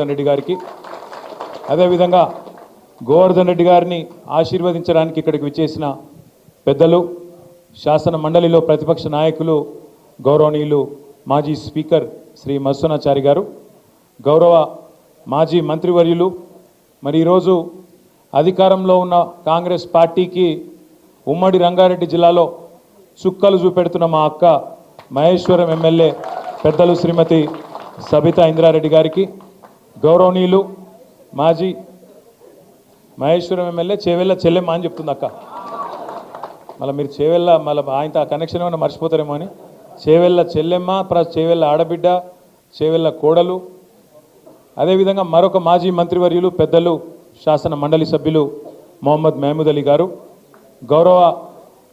రెడ్డి గారికి. అదేవిధంగా గోవర్ధన్ రెడ్డి గారిని ఆశీర్వదించడానికి ఇక్కడికి విచ్చేసిన పెద్దలు శాసన మండలిలో ప్రతిపక్ష నాయకులు గౌరవనీయులు మాజీ స్పీకర్ శ్రీ మత్స్వనాచారి గారు గౌరవ మాజీ మంత్రివర్యులు మరి ఈరోజు అధికారంలో ఉన్న కాంగ్రెస్ పార్టీకి ఉమ్మడి రంగారెడ్డి జిల్లాలో చుక్కలు చూపెడుతున్న మా అక్క మహేశ్వరం ఎమ్మెల్యే పెద్దలు శ్రీమతి సబితా ఇంద్రారెడ్డి గారికి గౌరవనీయులు మాజీ మహేశ్వరం ఎమ్మెల్యే చేవెళ్ళ చెల్లెమ్మ అని చెప్తుంది అక్క. మళ్ళీ మీరు చేవెళ్ళ మళ్ళీ ఆయనతో ఆ కనెక్షన్ ఏమైనా మర్చిపోతారేమో అని. చేవెళ్ళ చెల్లెమ్మ ప్లస్ చేవెళ్ళ ఆడబిడ్డ చేవెళ్ళ కోడలు. అదేవిధంగా మరొక మాజీ మంత్రివర్యులు పెద్దలు శాసన మండలి సభ్యులు మొహమ్మద్ మహమూద్ అలీ గారు. గౌరవ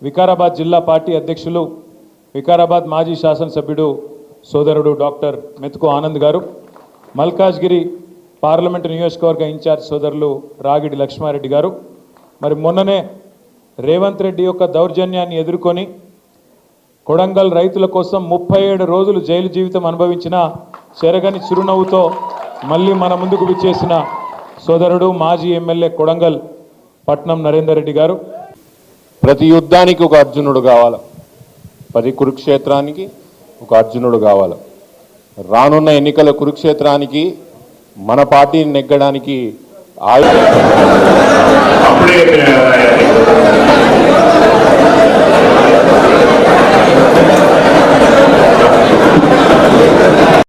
వికారాబాద్ జిల్లా పార్టీ అధ్యక్షులు వికారాబాద్ మాజీ శాసనసభ్యుడు సోదరుడు డాక్టర్ మెతుకు ఆనంద్ గారు. మల్కాజ్గిరి పార్లమెంటు నియోజకవర్గ ఇన్ఛార్జ్ సోదరులు రాగిడి లక్ష్మారెడ్డి గారు. మరి మొన్ననే రేవంత్ రెడ్డి యొక్క దౌర్జన్యాన్ని ఎదుర్కొని కొడంగల్ రైతుల కోసం ముప్పై ఏడు రోజులు జైలు జీవితం అనుభవించిన చెరగని చిరునవ్వుతో మళ్ళీ మన ముందుకు విచ్చేసిన సోదరుడు మాజీ ఎమ్మెల్యే కొడంగల్ పట్నం నరేందర్ రెడ్డి గారు. ప్రతి యుద్ధానికి ఒక అర్జునుడు కావాలి. ప్రతి కురుక్షేత్రానికి ఒక అర్జునుడు కావాలి. రానున్న ఎన్నికల కురుక్షేత్రానికి మన పార్టీని నెగ్గడానికి ఆయు